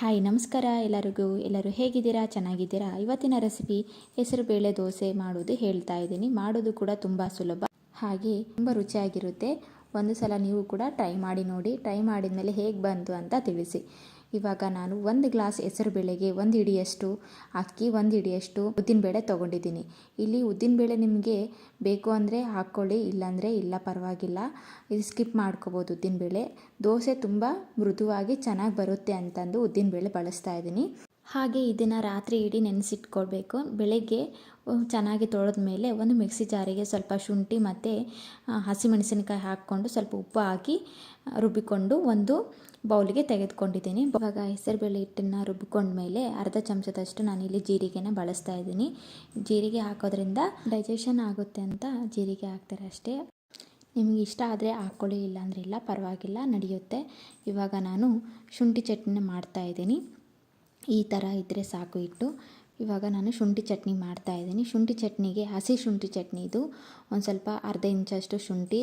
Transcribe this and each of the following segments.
Hi, ನಮಸ್ಕಾರ. ಎಲ್ಲರಿಗೂ, ಎಲ್ಲರೂ ಹೇಗಿದ್ದೀರಾ? ಚೆನ್ನಾಗಿದ್ದೀರಾ? ಇವತ್ತಿನ ರೆಸಿಪಿ ಹೆಸರು ಬೇಳೆ ದೋಸೆ ಮಾಡೋದು ಹೇಳ್ತಾ ಇದ್ದೀನಿ. ಮಾಡೋದು ಕೂಡ ತುಂಬ ಸುಲಭ. ಹಾಗೆ ತುಂಬ ರುಚಿಯಾಗಿರುತ್ತೆ. ಒಂದು ಸಲ ನೀವು ಕೂಡ ಟ್ರೈ ಮಾಡಿ ನೋಡಿ. ಟ್ರೈ ಮಾಡಿದ ಮೇಲೆ ಹೇಗೆ ಬಂತು ಅಂತ ತಿಳಿಸಿ. ಇವಾಗ ನಾನು ಒಂದು ಗ್ಲಾಸ್ ಹೆಸರು ಬೇಳೆಗೆ ಒಂದು ಹಿಡಿಯಷ್ಟು ಅಕ್ಕಿ, ಒಂದು ಹಿಡಿಯಷ್ಟು ಉದ್ದಿನಬೇಳೆ ತೊಗೊಂಡಿದ್ದೀನಿ. ಇಲ್ಲಿ ಉದ್ದಿನಬೇಳೆ ನಿಮಗೆ ಬೇಕು ಅಂದರೆ ಹಾಕ್ಕೊಳ್ಳಿ ಇಲ್ಲಾಂದರೆ ಇಲ್ಲ, ಪರವಾಗಿಲ್ಲ. ಇದು ಸ್ಕಿಪ್ ಮಾಡ್ಕೋಬೋದು ಉದ್ದಿನಬೇಳೆ ದೋಸೆ ತುಂಬ ಮೃದುವಾಗಿ ಚೆನ್ನಾಗಿ ಬರುತ್ತೆ ಅಂತಂದು ಉದ್ದಿನಬೇಳೆ ಬಳಸ್ತಾ ಇದ್ದೀನಿ. ಹಾಗೆ ಇದನ್ನು ರಾತ್ರಿ ಇಡೀ ನೆನೆಸಿಟ್ಕೊಳ್ಬೇಕು. ಬೆಳಗ್ಗೆ ಚೆನ್ನಾಗಿ ತೊಳೆದ ಮೇಲೆ ಒಂದು ಮಿಕ್ಸಿ ಜಾರಿಗೆ ಸ್ವಲ್ಪ ಶುಂಠಿ ಮತ್ತು ಹಸಿಮೆಣಸಿನಕಾಯಿ ಹಾಕ್ಕೊಂಡು ಸ್ವಲ್ಪ ಉಪ್ಪು ಹಾಕಿ ರುಬ್ಬಿಕೊಂಡು ಒಂದು ಬೌಲಿಗೆ ತೆಗೆದುಕೊಂಡಿದ್ದೀನಿ. ಇವಾಗ ಹೆಸರುಬೇಳೆ ಹಿಟ್ಟನ್ನು ರುಬ್ಬಿಕೊಂಡ್ಮೇಲೆ ಅರ್ಧ ಚಮಚದಷ್ಟು ನಾನಿಲ್ಲಿ ಜೀರಿಗೆನ ಬಳಸ್ತಾ ಇದ್ದೀನಿ. ಜೀರಿಗೆ ಹಾಕೋದ್ರಿಂದ ಡೈಜೆಷನ್ ಆಗುತ್ತೆ ಅಂತ ಜೀರಿಗೆ ಹಾಕ್ತಾರೆ ಅಷ್ಟೇ. ನಿಮಗೆ ಇಷ್ಟ ಆದರೆ ಹಾಕ್ಕೊಳ್ಳಿ ಇಲ್ಲಾಂದ್ರೆ ಇಲ್ಲ, ಪರವಾಗಿಲ್ಲ, ನಡೆಯುತ್ತೆ. ಇವಾಗ ನಾನು ಶುಂಠಿ ಚಟ್ನಿ ಮಾಡ್ತಾ ಇದ್ದೀನಿ. ಈ ಥರ ಇದ್ದರೆ ಸಾಕು ಇಟ್ಟು ಇವಾಗ ನಾನು ಶುಂಠಿ ಚಟ್ನಿ ಮಾಡ್ತಾ ಇದ್ದೀನಿ. ಶುಂಠಿ ಚಟ್ನಿಗೆ ಹಸಿ ಶುಂಠಿ ಚಟ್ನಿ ಇದು. ಒಂದು ಸ್ವಲ್ಪ ಅರ್ಧ ಇಂಚಷ್ಟು ಶುಂಠಿ.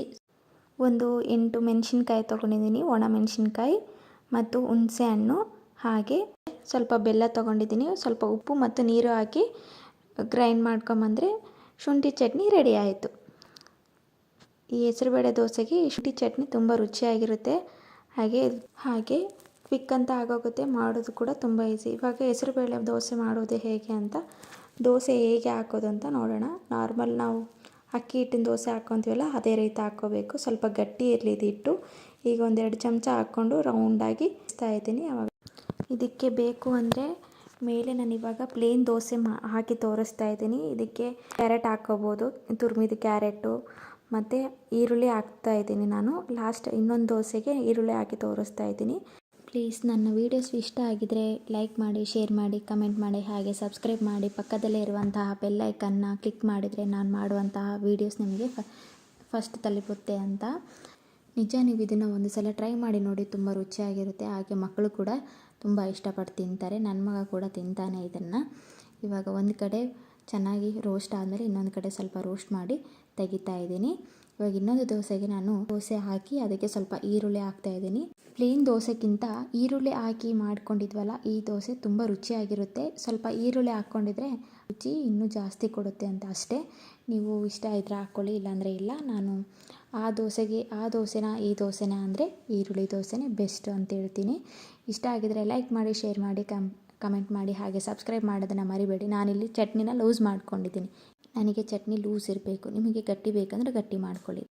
ಒಂದು ಎಂಟು ಮೆಣಸಿನ್ಕಾಯಿ ತೊಗೊಂಡಿದ್ದೀನಿ. ಒಣ ಮೆಣಸಿನ್ಕಾಯಿ ಮತ್ತು ಹುಣಸೆ ಹಣ್ಣು. ಹಾಗೆ ಸ್ವಲ್ಪ ಬೆಲ್ಲ ತೊಗೊಂಡಿದ್ದೀನಿ. ಸ್ವಲ್ಪ ಉಪ್ಪು ಮತ್ತು ನೀರು ಹಾಕಿ ಗ್ರೈಂಡ್ ಮಾಡ್ಕೊಂಬಂದರೆ ಶುಂಠಿ ಚಟ್ನಿ ರೆಡಿ ಆಯಿತು. ಈ ಹೆಸರುಬೇಳೆ ದೋಸೆಗೆ ಶುಂಠಿ ಚಟ್ನಿ ತುಂಬ ರುಚಿಯಾಗಿರುತ್ತೆ. ಹಾಗೆ ಹಾಗೆ ಕ್ವಿಕ್ ಅಂತ ಆಗೋಗುತ್ತೆ. ಮಾಡೋದು ಕೂಡ ತುಂಬ ಈಸಿ ಇವಾಗ ಹೆಸರುಬೇಳೆ ದೋಸೆ ಮಾಡೋದು ಹೇಗೆ ಅಂತ, ದೋಸೆ ಹೇಗೆ ಹಾಕೋದು ಅಂತ ನೋಡೋಣ. ನಾರ್ಮಲ್ ನಾವು ಅಕ್ಕಿ ಹಿಟ್ಟಿನ ದೋಸೆ ಹಾಕ್ಕೊತೀವಲ್ಲ ಅದೇ ರೀತಿ ಹಾಕ್ಕೋಬೇಕು ಸ್ವಲ್ಪ ಗಟ್ಟಿ ಇರಲಿ ಇದು ಹಿಟ್ಟು. ಈಗ ಒಂದೆರಡು ಚಮಚ ಹಾಕ್ಕೊಂಡು ರೌಂಡಾಗಿ ಇಸ್ತಾ ಇದ್ದೀನಿ ಆವಾಗ ಇದಕ್ಕೆ ಬೇಕು ಅಂದರೆ ಮೇಲೆ ನಾನು ಇವಾಗ ಪ್ಲೇನ್ ದೋಸೆ ಹಾಕಿ ತೋರಿಸ್ತಾ ಇದ್ದೀನಿ. ಇದಕ್ಕೆ ಕ್ಯಾರೆಟ್ ಹಾಕ್ಕೋಬೋದು ತುರ್ಮಿದ ಕ್ಯಾರೆಟು, ಮತ್ತು ಈರುಳ್ಳಿ ಹಾಕ್ತಾ ಇದ್ದೀನಿ ನಾನು. ಲಾಸ್ಟ್ ಇನ್ನೊಂದು ದೋಸೆಗೆ ಈರುಳ್ಳಿ ಹಾಕಿ ತೋರಿಸ್ತಾ ಇದ್ದೀನಿ. ಪ್ಲೀಸ್ ನನ್ನ ವೀಡಿಯೋಸ್ ಇಷ್ಟ ಆಗಿದರೆ ಲೈಕ್ ಮಾಡಿ, ಶೇರ್ ಮಾಡಿ, ಕಮೆಂಟ್ ಮಾಡಿ, ಹಾಗೆ ಸಬ್ಸ್ಕ್ರೈಬ್ ಮಾಡಿ. ಪಕ್ಕದಲ್ಲೇ ಇರುವಂತಹ ಬೆಲ್ಲೈಕನ್ನ ಕ್ಲಿಕ್ ಮಾಡಿದರೆ ನಾನು ಮಾಡುವಂತಹ ವೀಡಿಯೋಸ್ ನಿಮಗೆ ಫಸ್ಟ್ ತಲುಪುತ್ತೆ ಅಂತ. ನಿಜ ನೀವು ಇದನ್ನು ಒಂದು ಸಲ ಟ್ರೈ ಮಾಡಿ ನೋಡಿ, ತುಂಬ ರುಚಿಯಾಗಿರುತ್ತೆ. ಹಾಗೆ ಮಕ್ಕಳು ಕೂಡ ತುಂಬ ಇಷ್ಟಪಟ್ಟು ತಿಂತಾರೆ. ನನ್ನ ಮಗ ಕೂಡ ತಿಂತಾನೆ ಇದನ್ನು. ಇವಾಗ ಒಂದು ಕಡೆ ಚೆನ್ನಾಗಿ ರೋಸ್ಟ್ ಆದಮೇಲೆ ಇನ್ನೊಂದು ಕಡೆ ಸ್ವಲ್ಪ ರೋಸ್ಟ್ ಮಾಡಿ ತೆಗಿತಾ ಇದ್ದೀನಿ. ಇವಾಗ ಇನ್ನೊಂದು ದೋಸೆಗೆ ನಾನು ದೋಸೆ ಹಾಕಿ ಅದಕ್ಕೆ ಸ್ವಲ್ಪ ಈರುಳ್ಳಿ ಹಾಕ್ತಾ ಇದ್ದೀನಿ. ಪ್ಲೇನ್ ದೋಸೆಗಿಂತ ಈರುಳ್ಳಿ ಹಾಕಿ ಮಾಡ್ಕೊಂಡಿದ್ವಲ್ಲ, ಈ ದೋಸೆ ತುಂಬ ರುಚಿಯಾಗಿರುತ್ತೆ. ಸ್ವಲ್ಪ ಈರುಳ್ಳಿ ಹಾಕ್ಕೊಂಡಿದ್ರೆ ರುಚಿ ಇನ್ನೂ ಜಾಸ್ತಿ ಕೊಡುತ್ತೆ ಅಂತ ಅಷ್ಟೇ. ನೀವು ಇಷ್ಟ ಇದ್ರೆ ಹಾಕ್ಕೊಳ್ಳಿ, ಇಲ್ಲಾಂದರೆ ಇಲ್ಲ. ನಾನು ಆ ದೋಸೆಗೆ, ಆ ದೋಸೆನ, ಈ ದೋಸೆನ ಅಂದರೆ ಈರುಳ್ಳಿ ದೋಸೆನೇ ಬೆಸ್ಟ್ ಅಂತ ಹೇಳ್ತೀನಿ. ಇಷ್ಟ ಆಗಿದರೆ ಲೈಕ್ ಮಾಡಿ ಶೇರ್ ಮಾಡಿ, ಕಮ್ ಕಮೆಂಟ್ ಮಾಡಿ ಹಾಗೆ ಸಬ್ಸ್ಕ್ರೈಬ್ ಮಾಡೋದನ್ನು ಮರಿಬೇಡಿ. ನಾನಿಲ್ಲಿ ಚಟ್ನಿನ ಲೂಸ್ ಮಾಡ್ಕೊಂಡಿದ್ದೀನಿ. ನನಗೆ ಚಟ್ನಿ ಲೂಸ್ ಇರಬೇಕು. ನಿಮಗೆ ಗಟ್ಟಿ ಬೇಕಂದರೆ ಗಟ್ಟಿ ಮಾಡ್ಕೊಳ್ಳಿ.